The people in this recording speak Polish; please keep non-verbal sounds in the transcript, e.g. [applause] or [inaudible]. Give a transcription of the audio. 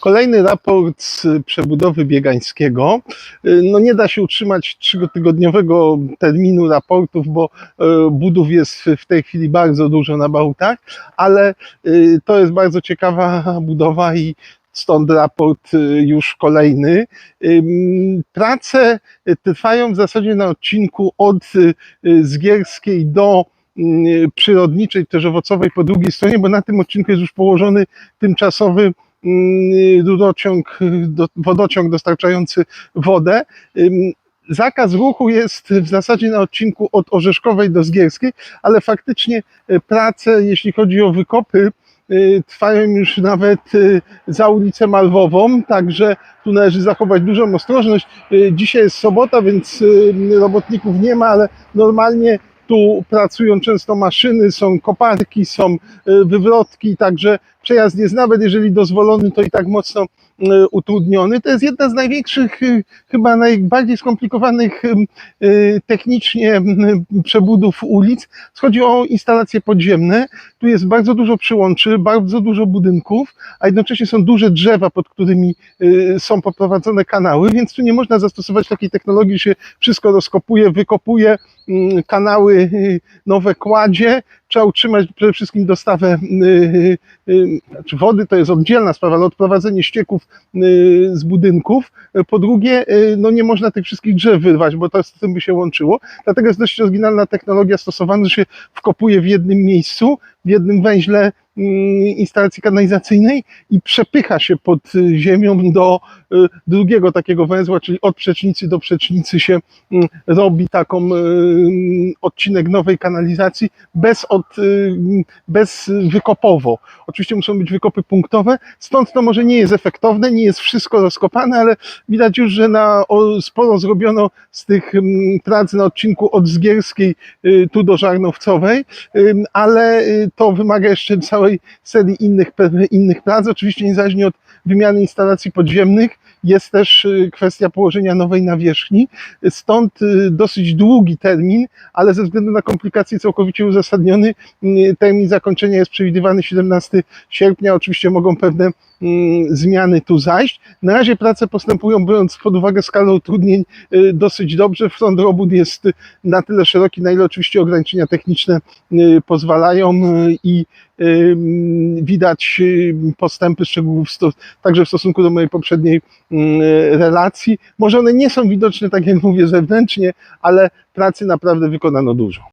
Kolejny raport z przebudowy biegańskiego. Y, No nie da się utrzymać trzytygodniowego terminu raportów, bo y, budów jest w tej chwili bardzo dużo na Bałtach, ale y, to jest bardzo ciekawa [laughs] budowa i stąd raport y, już kolejny. Prace trwają w zasadzie na odcinku od Zgierskiej do przyrodniczej, też owocowej po drugiej stronie, bo na tym odcinku jest już położony tymczasowy rurociąg, y, do, wodociąg dostarczający wodę. Zakaz ruchu jest w zasadzie na odcinku od Orzeszkowej do Zgierskiej, ale faktycznie y, prace, jeśli chodzi o wykopy, y, trwają już nawet za ulicę Malwową, także tu należy zachować dużą ostrożność. Dzisiaj jest sobota, więc robotników nie ma, ale normalnie tu pracują często maszyny, są koparki, są wywrotki, także przejazd jest nawet jeżeli dozwolony, to i tak mocno y, utrudniony. To jest jedna z największych, y, chyba najbardziej skomplikowanych y, technicznie przebudów ulic. Chodzi o instalacje podziemne. Tu jest bardzo dużo przyłączy, bardzo dużo budynków, a jednocześnie są duże drzewa, pod którymi są poprowadzone kanały, więc tu nie można zastosować takiej technologii, że się wszystko rozkopuje, wykopuje, kanały y, nowe kładzie. Trzeba utrzymać przede wszystkim dostawę y, y, znaczy wody, to jest oddzielna sprawa, ale odprowadzenie ścieków z budynków. Po drugie, no nie można tych wszystkich drzew wyrwać, bo to z tym by się łączyło. Dlatego jest dość oryginalna technologia stosowana, że się wkopuje w jednym miejscu, w jednym węźle mm, instalacji kanalizacyjnej i przepycha się pod ziemią do y, drugiego takiego węzła, czyli od przecznicy do przecznicy się mm, robi taką y, odcinek nowej kanalizacji bez, od, y, bez wykopowo. Oczywiście muszą być wykopy punktowe, stąd to może nie jest efektowne, nie jest wszystko rozkopane, ale widać już, że na, sporo zrobiono z tych mm, prac na odcinku od Zgierskiej tu do Żarnowcowej, ale to wymaga jeszcze całej serii innych, innych prac. Oczywiście niezależnie od wymiany instalacji podziemnych jest też y, kwestia położenia nowej nawierzchni, stąd y, dosyć długi termin, ale ze względu na komplikacje całkowicie uzasadniony. Y, Termin zakończenia jest przewidywany 17 sierpnia. Oczywiście mogą pewne mm, zmiany tu zajść. Na razie prace postępują, biorąc pod uwagę skalę utrudnień, dosyć dobrze. Front robót jest na tyle szeroki, na ile oczywiście ograniczenia techniczne pozwalają i widać postępy szczegółów także w stosunku do mojej poprzedniej relacji. Może one nie są widoczne, tak jak mówię, zewnętrznie, ale pracy naprawdę wykonano dużo.